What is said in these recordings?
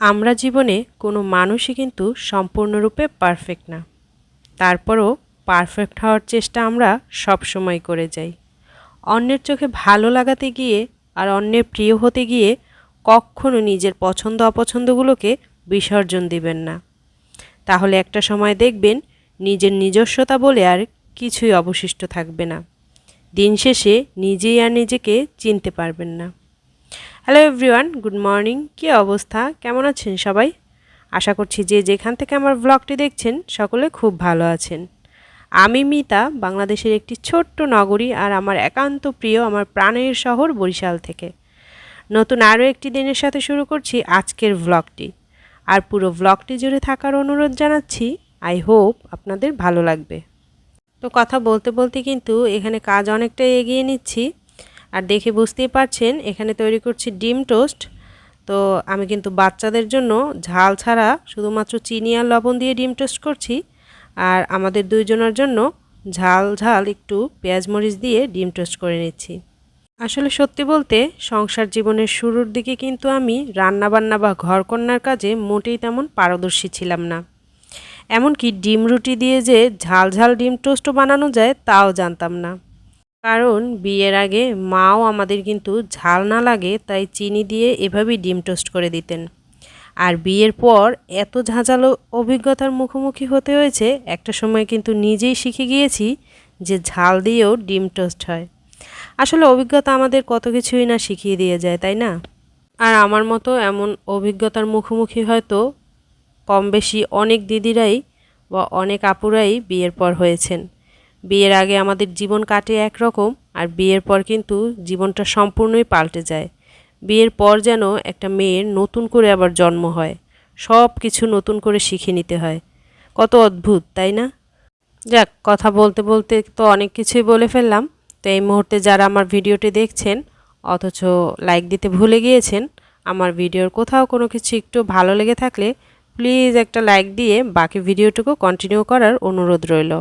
আমরা জীবনে কোনো মানুষই কিন্তু সম্পূর্ণরূপে পারফেক্ট না। তারপরও পারফেক্ট হওয়ার চেষ্টা আমরা সব সময় করে যাই। অন্যের চোখে ভালো লাগাতে গিয়ে আর অন্যের প্রিয় হতে গিয়ে কখনো নিজের পছন্দ অপছন্দগুলোকে বিসর্জন দিবেন না। তাহলে একটা সময় দেখবেন নিজের নিজস্বতা বলে আর কিছুই অবশিষ্ট থাকবে না। দিন শেষে নিজেই আর নিজেকে চিনতে পারবেন না। হ্যালো এভরিওয়ান গুড মর্নিং কী অবস্থা? কেমন আছেন সবাই? আশা করছি যে যেখান থেকে আমার ব্লগটি দেখছেন, সকলে খুব ভালো আছেন। আমি মিতা, বাংলাদেশের একটি ছোট্ট নগরী আর আমার একান্ত প্রিয় আমার প্রাণের শহর বরিশাল থেকে। নতুন আরও একটি দিনের সাথে শুরু করছি আজকের ভ্লগটি আর পুরো ভ্লগটি জুড়ে থাকার অনুরোধ জানাচ্ছি আই হোপ আপনাদের ভালো লাগবে। তো কথা বলতে বলতে কিন্তু এখানে কাজ অনেকটাই এগিয়ে নিচ্ছি। আর দেখে বুঝতেই পারছেন, এখানে তৈরি করছি ডিম টোস্ট। তো আমি কিন্তু বাচ্চাদের জন্য ঝাল ছাড়া শুধুমাত্র চিনি আর লবণ দিয়ে ডিম টোস্ট করছি। আর আমাদের দুইজনের জন্য ঝাল ঝাল একটু পেঁয়াজ মরিচ দিয়ে ডিম টোস্ট করে নিচ্ছি। আসলে সত্যি বলতে সংসার জীবনের শুরুর দিকে কিন্তু আমি রান্নাবান্না বা ঘরকন্যার কাজে মোটেই তেমন পারদর্শী ছিলাম না। এমনকি ডিম রুটি দিয়ে যে ঝাল ঝাল ডিম টোস্টও বানানো যায়, তাও জানতাম না। কারণ বিয়ের আগে মাও আমাদের কিন্তু ঝাল না লাগে, তাই চিনি দিয়ে এভাবেই ডিম টোস্ট করে দিতেন। আর বিয়ের পর এত ঝাঁঝালো অভিজ্ঞতার মুখোমুখি হতে হয়েছে, একটা সময় কিন্তু নিজেই শিখে গিয়েছি যে ঝাল দিয়েও ডিম টোস্ট হয়। আসলে অভিজ্ঞতা আমাদের কত কিছুই না শিখিয়ে দিয়ে যায়, তাই না? আর আমার মতো এমন অভিজ্ঞতার মুখোমুখি হয়তো কম বেশি অনেক দিদিরাই বা অনেক আপুরাই বিয়ের পর হয়েছেন। বিয়ের আগে আমাদের জীবন কাটে একরকম আর বিয়ের পর কিন্তু জীবনটা সম্পূর্ণই পাল্টে যায়। বিয়ের পর যেন একটা মেয়ের নতুন করে আবার জন্ম হয়। সব কিছু নতুন করে শিখে নিতে হয়। কত অদ্ভুত, তাই না? যাক, কথা বলতে বলতে তো অনেক কিছুই বলে ফেললাম। তো এই মুহূর্তে যারা আমার ভিডিওটি দেখছেন, অথচ লাইক দিতে ভুলে গিয়েছেন, আমার ভিডিওর কোথাও কোনো কিছু একটু ভালো লেগে থাকলে প্লিজ একটা লাইক দিয়ে বাকি ভিডিওটুকু কন্টিনিউ করার অনুরোধ রইল।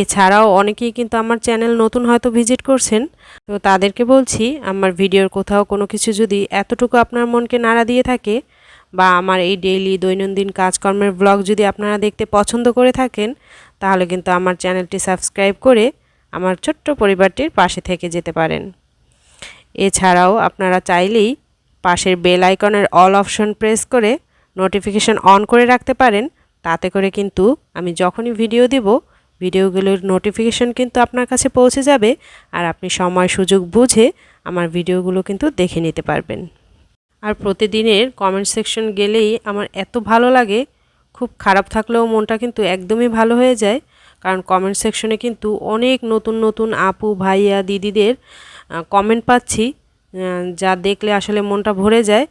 এছাড়াও অনেকেই কিন্তু আমার চ্যানেল নতুন হয়তো ভিজিট করছেন, তো তাদেরকে বলছি আমার ভিডিওর কোথাও কোনো কিছু যদি এতটুকু আপনার মনকে নাড়া দিয়ে থাকে বা আমার এই ডেইলি দৈনন্দিন কাজকর্মের ব্লগ যদি আপনারা দেখতে পছন্দ করে থাকেন, তাহলে কিন্তু আমার চ্যানেলটি সাবস্ক্রাইব করে আমার ছোট্ট পরিবারটির পাশে থেকে যেতে পারেন। এছাড়াও আপনারা চাইলেই পাশের বেল আইকনের অল অপশন প্রেস করে নোটিফিকেশন অন করে রাখতে পারেন, তাতে করে কিন্তু আমি যখনই ভিডিও দিব ভিডিওগুলোর নোটিফিকেশন কিন্তু আপনার কাছে পৌঁছে যাবে আর আপনি সময় সুযোগ বুঝে আমার ভিডিওগুলো কিন্তু দেখে নিতে পারবেন। আর প্রতিদিনের কমেন্ট সেকশন গেলেই আমার এত ভালো লাগে, খুব খারাপ থাকলেও মনটা কিন্তু একদমই ভালো হয়ে যায়। কারণ কমেন্ট সেকশনে কিন্তু অনেক নতুন নতুন আপু, ভাইয়া, দিদিদের কমেন্ট পাচ্ছি যা দেখলে আসলে মনটা ভরে যায়।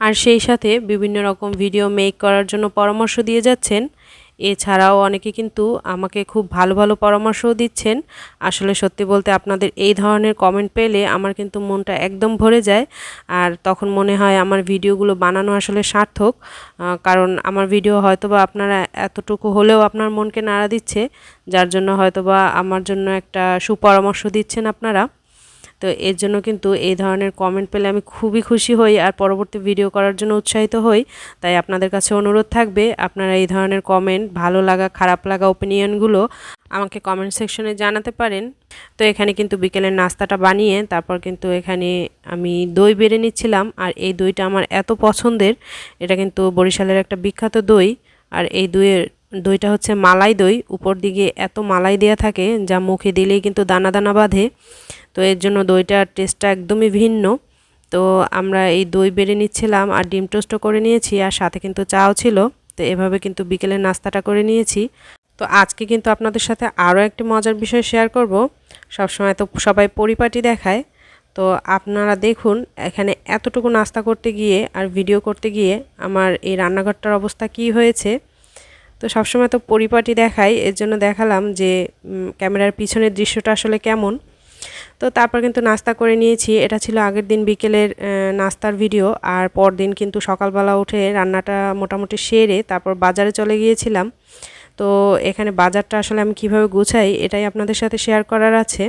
আর সেই সাথে বিভিন্ন রকম ভিডিও মেক করার জন্য পরামর্শ দিয়ে যাচ্ছেন। এছাড়াও অনেকে কিন্তু আমাকে খুব ভালো ভালো পরামর্শও দিচ্ছেন। আসলে সত্যি বলতে আপনাদের এই ধরনের কমেন্ট পেলে আমার কিন্তু মনটা একদম ভরে যায়। আর তখন মনে হয় আমার ভিডিওগুলো বানানো আসলে সার্থক কারণ আমার ভিডিও হয়তোবা আপনারা এতটুকু হলেও আপনার মনকে নাড়া দিচ্ছে, যার জন্য হয়তোবা আমার জন্য একটা সুপরামর্শ দিচ্ছেন আপনারা। তো এর জন্য কিন্তু এই ধরনের কমেন্ট পেলে আমি খুবই খুশি হই আর পরবর্তী ভিডিও করার জন্য উৎসাহিত হই। তাই আপনাদের কাছে অনুরোধ থাকবে, আপনারা এই ধরনের কমেন্ট ভালো লাগা, খারাপ লাগা ওপিনিয়নগুলো আমাকে কমেন্ট সেকশনে জানাতে পারেন। তো এখানে কিন্তু বিকেলের নাস্তাটা বানিয়ে তারপর কিন্তু এখানে আমি দই বেড়ে নিচ্ছিলাম আর এই দইটা আমার এত পছন্দের, এটা কিন্তু বরিশালের একটা বিখ্যাত দই। আর এই দইয়ের, দইটা হচ্ছে মালাই দই, উপর দিকে এত মালাই দেওয়া থাকে যা মুখে দিলেই কিন্তু দানা দানা বাঁধে। তো এর জন্য দইটার টেস্টটা একদমই ভিন্ন। তো আমরা এই দই বেড়ে নিচ্ছিলাম আর ডিম টোস্টও করে নিয়েছি আর সাথে কিন্তু চাও ছিল। তো এভাবে কিন্তু বিকেলের নাস্তাটা করে নিয়েছি। তো আজকে কিন্তু আপনাদের সাথে আরও একটি মজার বিষয় শেয়ার করব। সবসময় তো সবাই পরিপাটি দেখায়। তো আপনারা দেখুন এখানে এতটুকু নাস্তা করতে গিয়ে আর ভিডিও করতে গিয়ে আমার এই রান্নাঘরটার অবস্থা কি হয়েছে। তো সবসময় তো পরিপাটি দেখাই এর জন্য দেখালাম যে ক্যামেরার পিছনের দৃশ্যটা আসলে কেমন। তো তারপর কিন্তু নাস্তা করে নিয়েছি। এটা ছিল আগের দিন বিকেলের নাস্তার ভিডিও আর পরদিন কিন্তু সকালবেলা উঠে রান্নাটা মোটামুটি সেরে তারপর বাজারে চলে গিয়েছিলাম। তো এখানে বাজারটা আসলে আমি কীভাবে গুছাই এটাই আপনাদের সাথে শেয়ার করার আছে।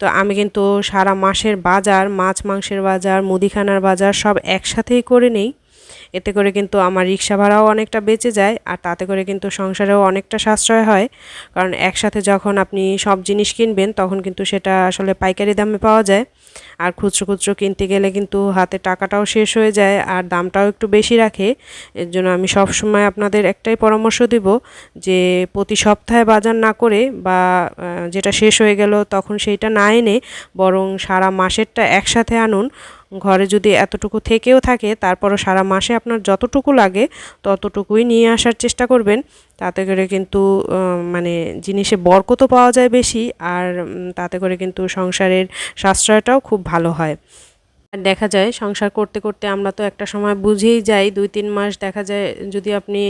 তো আমি কিন্তু সারা মাসের বাজার, মাছ, মাংসের বাজার, মুদিখানার বাজার সব একসাথেই করে নেই। এতে করে কিন্তু আমার রিক্সা ভাড়াও অনেকটা বেঁচে যায় আর তাতে করে কিন্তু সংসারেও অনেকটা সাশ্রয় হয়। কারণ একসাথে যখন আপনি সব জিনিস কিনবেন, তখন কিন্তু সেটা আসলে পাইকারি দামে পাওয়া যায়। আর খুচরো খুচরো কিনতে গেলে কিন্তু হাতে টাকাটাও শেষ হয়ে যায় আর দামটাও একটু বেশি রাখে। এর জন্য আমি সব সময় আপনাদের একটাই পরামর্শ দিব যে, প্রতি সপ্তাহে বাজার না করে বা যেটা শেষ হয়ে গেল তখন সেইটা না এনে বরং সারা মাসেরটা একসাথে আনুন। ঘরে যদি এতটুকু থেকেও থাকে, তারপরও সারা মাসে আপনার যতটুকু লাগে, ততটুকুই নিয়ে আসার চেষ্টা করবেন। তাতে করে কিন্তু মানে জিনিসে বরকতও পাওয়া যায় বেশি, আর তাতে করে কিন্তু সংসারের সাশ্রয়টাও খুব ভালো হয়। দেখা যায় সংসার করতে করতে আমরা তো একটা সময় বুঝেই যাই, দুই তিন মাস দেখা যায় যদি আপনি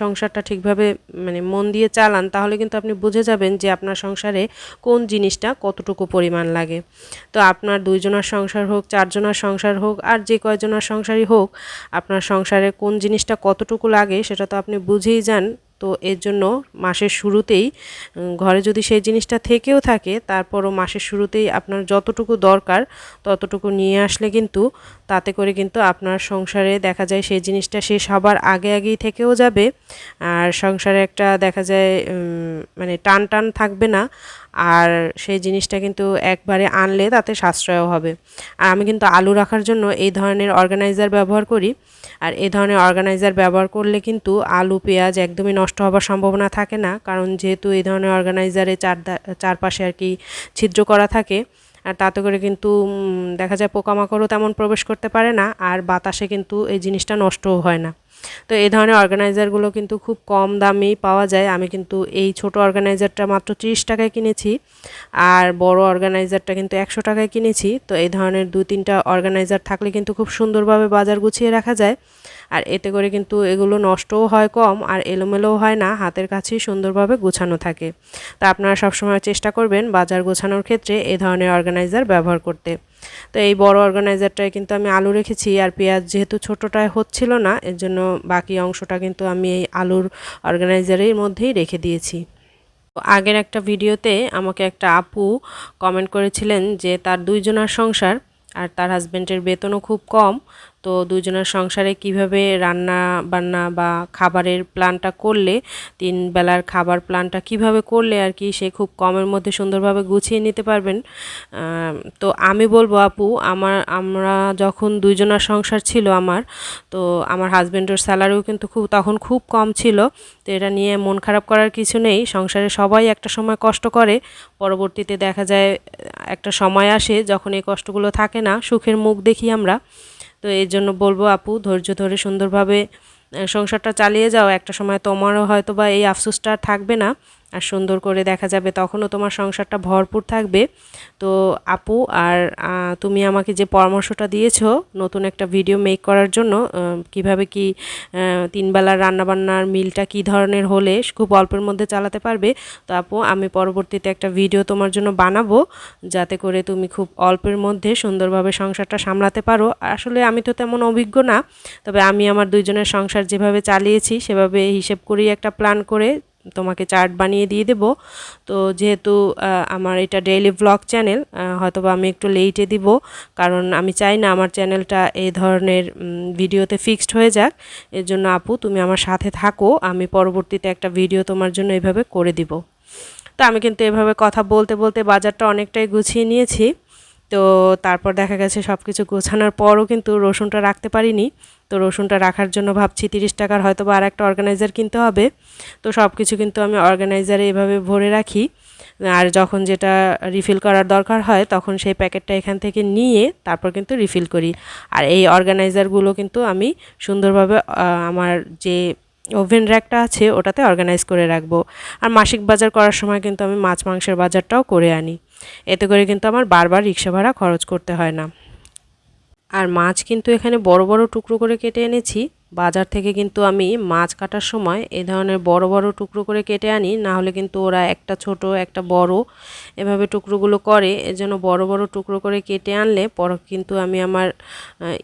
সংসারটা ঠিকভাবে মানে মন দিয়ে চালান, তাহলে কিন্তু আপনি বুঝে যাবেন যে আপনার সংসারে কোন জিনিসটা কতটুকু পরিমাণ লাগে। তো আপনার দুইজনের সংসার হোক, চারজনের সংসার হোক, আর যে কয়জনের সংসারই হোক, আপনার সংসারে কোন জিনিসটা কতটুকু লাগে সেটা তো আপনি বুঝেই যান। তো এর জন্য মাসের শুরুতেই ঘরে যদি সেই জিনিসটা থেকেও থাকে, তারপরও মাসের শুরুতেই আপনার যতটুকু দরকার ততটুকু নিয়ে আসলে কিন্তু তাতে করে কিন্তু আপনার সংসারে দেখা যায় সেই জিনিসটা সে সবার আগে আগেই থেকেও যাবে। আর সংসারে একটা দেখা যায় মানে টান টান থাকবে না। আর সেই জিনিসটা কিন্তু একবারে আনলে তাতে সাশ্রয়ও হবে। আর আমি কিন্তু আলু রাখার জন্য এই ধরনের অর্গানাইজার ব্যবহার করি। আর এই ধরনের অর্গানাইজার ব্যবহার করলে কিন্তু আলু, পেঁয়াজ একদমই নষ্ট হবার সম্ভাবনা থাকে না। কারণ যেহেতু এই ধরনের অর্গানাইজারে চার চারপাশে আর কি ছিদ্র করা থাকে, আর তাতে করে কিন্তু দেখা যায় পোকামাকড়ও তেমন প্রবেশ করতে পারে না। আর বাতাসে কিন্তু এই জিনিসটা নষ্টও হয় না। তো এই ধরনের অর্গানাইজারগুলো কিন্তু খুব কম দামেই পাওয়া যায়। আমি কিন্তু এই ছোট অর্গানাইজারটা মাত্র ত্রিশ টাকায় কিনেছি আর বড় অর্গানাইজারটা কিন্তু একশো টাকায় কিনেছি। তো এই ধরনের দু তিনটা অর্গানাইজার থাকলে কিন্তু খুব সুন্দরভাবে বাজার গুছিয়ে রাখা যায়। আর এতে করে কিন্তু এগুলো নষ্টও হয় কম আর এলোমেলোও হয় না, হাতের কাছেই সুন্দরভাবে গোছানো থাকে। তা আপনারা সবসময় চেষ্টা করবেন বাজার গোছানোর ক্ষেত্রে এই ধরনের অর্গানাইজার ব্যবহার করতে। তো এই বড় অর্গানাইজারটায় কিন্তু আমি আলু রেখেছি আর পেঁয়াজ যেহেতু ছোটোটায় হচ্ছিল না, এর জন্য বাকি অংশটা কিন্তু আমি এই আলুর অর্গানাইজারের মধ্যেই রেখে দিয়েছি। আগের একটা ভিডিওতে আমাকে একটা আপু কমেন্ট করেছিলেন যে তার দুইজনার সংসার আর তার হাজব্যান্ডের বেতনও খুব কম তো দুজনের সংসারে কীভাবে রান্না বান্না বা খাবারের প্ল্যানটা করলে, তিন বেলার খাবার প্ল্যানটা কীভাবে করলে আর কি সে খুব কমের মধ্যে সুন্দরভাবে গুছিয়ে নিতে পারবেন। তো আমি বলব আপু, আমার, আমরা যখন দুইজনের সংসার ছিল আমার, তো আমার হাজব্যান্ডের স্যালারিও কিন্তু খুব, তখন খুব কম ছিল। তো এটা নিয়ে মন খারাপ করার কিছু নেই। সংসারে সবাই একটা সময় কষ্ট করে, পরবর্তীতে দেখা যায় একটা সময় আসে যখন এই কষ্টগুলো থাকে না, সুখের মুখ দেখি আমরা। তো এর জন্য বলব, আপু, ধৈর্য ধরে সুন্দরভাবে সংসারটা চালিয়ে যাও। একটা সময় তোমারও হয়তো বা এই আফসোসটা থাকবে না। আর সুন্দর করে দেখা যাবে তখনও তোমার সংসারটা ভরপুর থাকবে। তো আপু আর তুমি আমাকে যে পরামর্শটা দিয়েছ নতুন একটা ভিডিও মেক করার জন্য কীভাবে কি তিনবেলার রান্নাবান্নার মিলটা কি ধরনের হলে খুব অল্পের মধ্যে চালাতে পারবে। তো আপু, আমি পরবর্তীতে একটা ভিডিও তোমার জন্য বানাবো যাতে করে তুমি খুব অল্পের মধ্যে সুন্দরভাবে সংসারটা সামলাতে পারো। আসলে আমি তো তেমন অভিজ্ঞ না, তবে আমি আমার দুইজনের সংসার যেভাবে চালিয়েছি সেভাবে হিসেব করেই একটা প্ল্যান করে তোমাকে চার্ট বানিয়ে দিয়ে দেব। তো যেহেতু আমার এটা ডেইলি ব্লগ চ্যানেল হয়তো আমি একটু লেটে দিব, কারণ আমি চাই না আমার চ্যানেলটা এই ধরনের ভিডিওতে ফিক্সড হয়ে যাক। এর জন্য আপু, তুমি আমার সাথে থাকো, আমি পরবর্তীতে একটা ভিডিও তোমার জন্য এভাবে করে দিব। তো আমি কিন্তু এভাবে কথা বলতে বলতে বাজারটা অনেকটাই গুছিয়ে নিয়েছি। তো তারপর দেখা গেছে সব কিছু গোছানোর পরও কিন্তু রসুনটা রাখতে পারিনি। তো রসুনটা রাখার জন্য ভাবছি তিরিশ টাকার হয়তো বা আর একটা অর্গানাইজার কিনতে হবে। তো সব কিছু কিন্তু আমি অর্গানাইজারে এভাবে ভরে রাখি। আর যখন যেটা রিফিল করার দরকার হয় তখন সেই প্যাকেটটা এখান থেকে নিয়ে তারপর কিন্তু রিফিল করি। আর এই অর্গানাইজারগুলো কিন্তু আমি সুন্দরভাবে আমার যে ওভেন র্যাকটা আছে ওটাতে অর্গানাইজ করে রাখব। আর মাসিক বাজার করার সময় কিন্তু আমি মাছ মাংসের বাজারটাও করে আনি। এতে করে কিন্তু আমার বারবার রিক্সা ভাড়া খরচ করতে হয় না। আর মাছ কিন্তু এখানে বড় বড় টুকরো করে কেটে এনেছি। বাজার থেকে কিন্তু আমি মাছ কাটার সময় এ ধরনের বড় বড় টুকরো করে কেটে আনি। না হলে কিন্তু ওরা একটা ছোট, একটা বড় এভাবে টুকরোগুলো করে। এজন্য বড় বড় টুকরো করে কেটে আনলে পর কিন্তু আমি আমার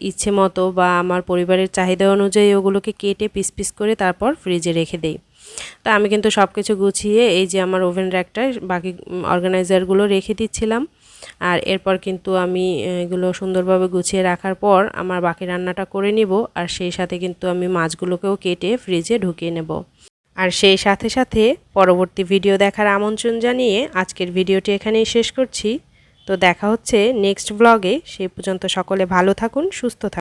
ইচ্ছে মতো বা আমার পরিবারের চাহিদা অনুযায়ী ওগুলোকে কেটে পিস পিস করে তারপর ফ্রিজে রেখে দেই। তা আমি কিন্তু সব কিছু গুছিয়ে এই যে আমার ওভেন র্যাকটায় বাকি অর্গানাইজারগুলো রেখে দিচ্ছিলাম। আর এরপর কিন্তু আমি এগুলো সুন্দরভাবে গুছিয়ে রাখার পর আমার বাকি রান্নাটা করে নিব। আর সেই সাথে কিন্তু আমি মাছগুলোকেও কেটে ফ্রিজে ঢুকিয়ে নেব। আর সেই সাথে সাথে পরবর্তী ভিডিও দেখার আমন্ত্রণ জানিয়ে আজকের ভিডিওটি এখানেই শেষ করছি। তো দেখা হচ্ছে নেক্সট ব্লগে সেই পর্যন্ত সকলে ভালো থাকুন, সুস্থ থাকুন।